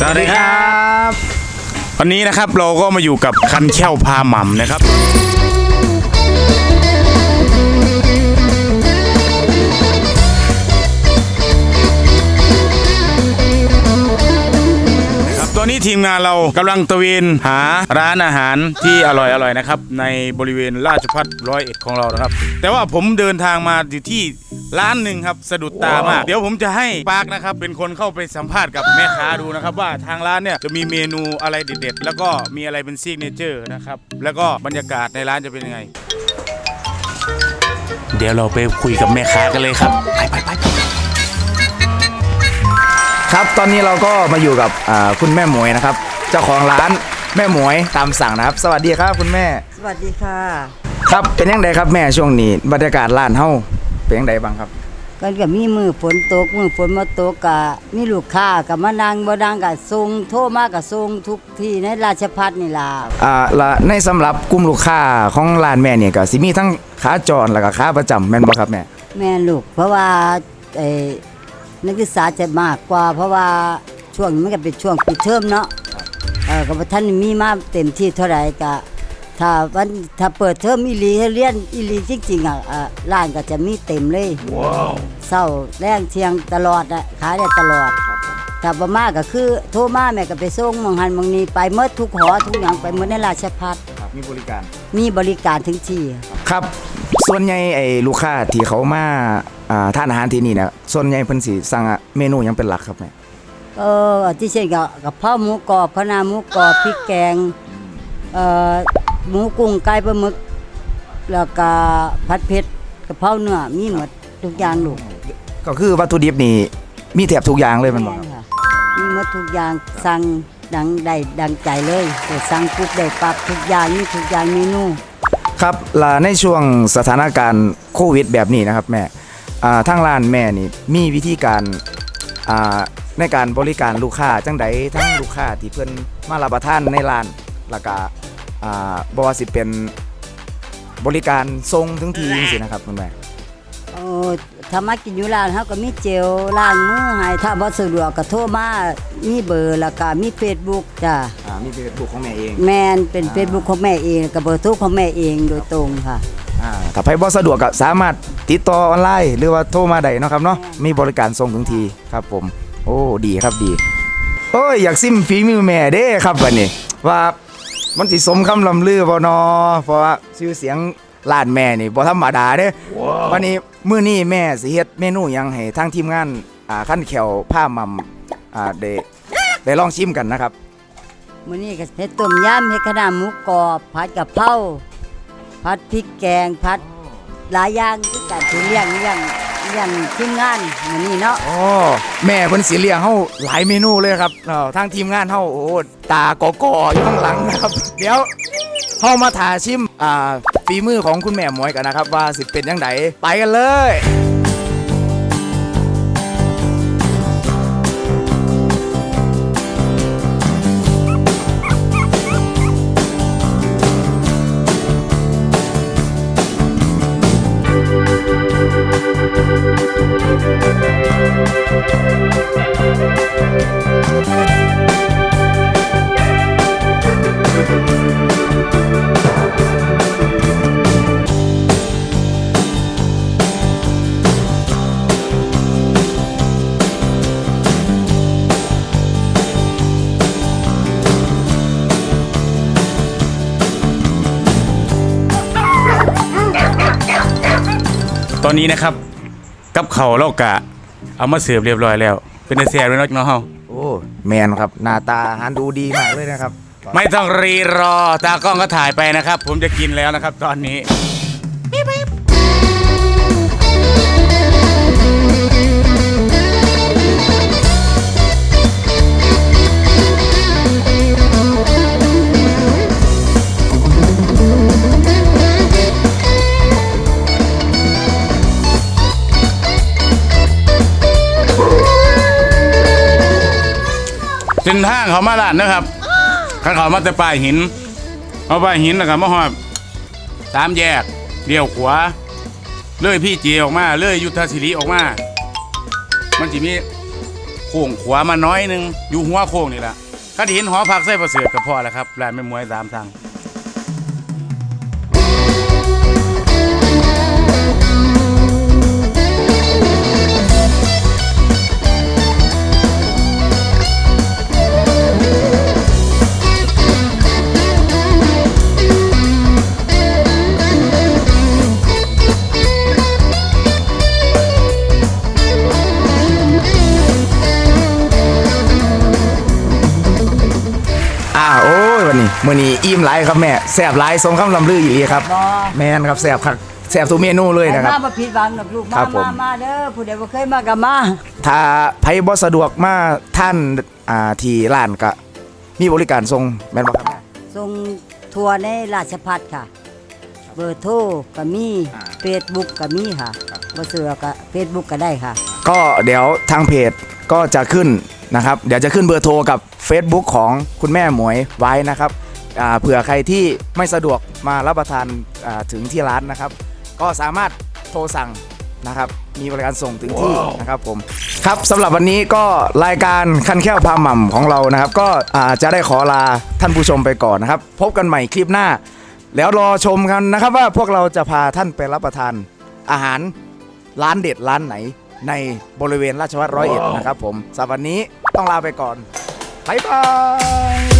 สวัสดีครับ วันนี้นะครับเราก็มาอยู่กับคันแค้วพาหม่ำนะครับ ทีมงานเรากำลังตระเวนหาร้านอาหารที่อร่อยๆนะครับ ในบริเวณราชพัฒร้อยเอ็ดของเรานะครับ แต่ว่าผมเดินทางมาอยู่ที่ร้านหนึ่งครับสะดุดตามาก เดี๋ยวผมจะให้ปาร์คนะครับเป็นคนเข้าไปสัมภาษณ์กับแม่ค้าดูนะครับ ว่าทางร้านเนี่ยจะมีเมนูอะไรเด็ดๆ แล้วก็มีอะไรเป็นซิกเนเจอร์นะครับแล้วก็บรรยากาศในร้านจะเป็นยังไง เดี๋ยวเราไปคุยกับแม่ค้ากันเลยครับไปไปไป ครับตอนนี้เราก็มาอยู่กับอ่าคุณแม่หมวยนะครับ เจ้าของร้านแม่หมวยตามสั่งนะครับ สวัสดีครับคุณแม่ สวัสดีค่ะ ครับเป็นยังไงครับแม่ช่วงนี้ บรรยากาศร้านเฮาเป็นยังไงบ้างครับก็ก็มีมือฝนตกมือฝนมาตกกะมีลูกค้ากับมานั่งบ่ดังกะส่งโทรมากับส่งทุกที่ในราชพัฒนี่ล่ะอ่าและในสำหรับกลุ่มลูกค้าของร้านแม่เนี่ยก็สิมีทั้งขาจรแล้วก็ขาประจำแม่นบ่ครับแม่ แม่ลูกเพราะว่าเอ่อ นักศึกษาจะมากกว่า เพราะว่าช่วงนี้มันก็เป็นช่วงปิดเทอมเนาะเออก็บ่ท่านมีมาเต็มที่เท่าไหร่ก็ถ้าวันถ้าเปิดเทอมอีหลีให้เรียนอีหลีจริงๆอะอะร้านก็จะมีเต็มเลยเช้าแรงเที่ยงตลอดอะขายได้ตลอดถ้าบ่มาก็คือโทรมาแม่ก็ไปส่งหมองหันหมองนี้ไปหมดทุกหอทุกอย่างไปหมดในราชพัฒครับมีบริการ มีบริการถึงที่ ครับ ส่วนใหญ่ไอ้ลูกค้าที่เขามา อ่าทานอาหารที่นี่เนี่ยส่วนใหญ่เพิ่นสิสั่งเมนูหยังเป็นหลักครับแม่เออที่เช่นกับกับข้าวหมูกรอบพะนาหมูกรอบพริกแกงเอ่อหมูกุ้งไก่ปลาหมึก แล้วก็ผัดเผ็ดกะเพราเนื้อมีหมดทุกอย่างลูกก็คือวัตถุดิบนี่มีแทบทุกอย่างเลยแมันบ่ครับค่ะมีหมดทุกอย่างสั่งดังได้ดังใจเลยแต่สั่งปุ๊บได้ปรับทุกอย่างมีทุกอย่างเมนู ครับและในช่วงสถานการณ์โควิดแบบนี้นะครับแม่ อ่าทางร้านแม่นี่มีวิธีการอ่าในการบริการลูกค้าจังใดทั้งลูกค้าที่เพิ่นมารับประทานในร้านแล้วก็อ่าบ่ว่าสิเป็นบริการส่งถึงที่จังซี่นะครับคุณแม่โอ้ถ้ามากินอยู่ร้านเฮาก็มีเจลล้างมือให้ถ้าบ่สะดวกก็โทรมามีเบอร์แล้วก็มี Facebook จ้ะอ่ามีเฟซบุ๊กของแม่เอง แม่นเป็น Facebook ของแม่เองกับเบอร์โทรของแม่เองโดยตรงค่ะ อ่าถ้าใครบ่สะดวกก็สามารถ ติดต่อออนไลน์หรือว่าโทรมาได้เนาะครับเนาะมีบริการส่งถึงทีครับผม โอ้ดีครับดีโอ้ยอยากซิมฝีมือแม่เด้ครับวันนี้ว่ามันสิสมคำลำลือบ่นอเพราะว่าชื่อเสียงร้านแม่นี่บ่ธรรมดาเด้วันนี้มื้อนี้แม่สิเฮ็ดเมนูหยังให้ทางทีมงานอ่าขั้นแขวผ้ามัมอ่าได้ได้ลองชิมกันนะครับมื้อนี้ก็เฮ็ดต้มยำเฮ็ดขนาดหมูกรอบ ผัดกะเพราผัดพริกแกงผัด หลายอย่างคือการที่เลี้ยงเลี้ยงเลี้ยงทีมงานมื้อนี้เนาะโอ้แม่เพิ่นสิเลี้ยงเฮาหลายเมนูเลยครับเอ่อทางทีมงานเฮาโอ้ตากอกออยู่ข้างหลังนะครับ เดี๋ยวเฮามาถ่าชิมอ่าฝีมือของคุณแม่หมวยกันนะครับ ว่าสิเป็นจังไดไปกันเลย อนนี้นะครับ กับเขาวเรากะ เอามาเสิร์ฟเรียบร้อยแล้ว เป็นแซ่บเลยเนาะเนาะเฮาโอ้แมนครับหน้าตาอาหารดูดีมากเลยนะครับ ไม่ต้องรีรอตากล้องก็ถ่ายไปนะครับ ผมจะกินแล้วนะครับ ตอนนี้ เส้นทางเขามาลาดนะครับข้างเขามาแต่ปลายหินเอาปลายหินนะครับมาหอบสามแยกเลี้ยวขวาเลื่อยพี่เจออกมาเลื่อยยุทธศิริออกมา มันจะมีโค้งขวามาน้อยหนึงอยู่หัวโค้งนี่แหละก็เห็นหอพักไส้ประเสริฐกับพ่อแล้วครับร้านแม่มวยสามทาง โอ้ยวันนี้มื้อนี้อิ่มหลายครับแม่แซ่บหลายสมคำลำลืออีหลีครับ บ่ แม่นครับแซ่บครับแซ่บทุกเมนูเลยนะครับ มาบ่ผิดหวังดอกลูกครัมาบผม มามาเด้อผู้ใดบ่เคยมาก็มาถ้าไผบ่สะดวกมาท่านอ่าที่ร้านก็มีบริการส่งแม่นบ่ครับแม่ส่งทัวร์ในราชพัฒค่ะ เบอร์โทรก็มีอ่า เฟซบุ๊กก็มีค่ะบ่เสือก็เฟซบุ๊กก็ได้ค่ะ ก็เดี๋ยวทางเพจก็จะขึ้นนะครับ เดี๋ยวจะขึ้นเบอร์โทรกับ Facebook ของคุณแม่หมวยไว้นะครับอ่าเผื่อใครที่ไม่สะดวกมารับประทานอ่าถึงที่ร้านนะครับ ก็สามารถโทรสั่งนะครับ มีบริการส่งถึงที่นะครับผมครับสำหรับวันนี้ก็รายการคันแค่วพาหม่ำของเรานะครับ ก็อ่าจะได้ขอลาท่านผู้ชมไปก่อนนะครับ พบกันใหม่คลิปหน้า แล้วรอชมกันนะครับว่าพวกเราจะพาท่านไปรับประทานอาหารร้านเด็ดร้านไหน ในบริเวณราชวัตรร้อยเอ็ดนะครับผมสำหรับวันนี้ต้องลาไปก่อนบ๊ายบาย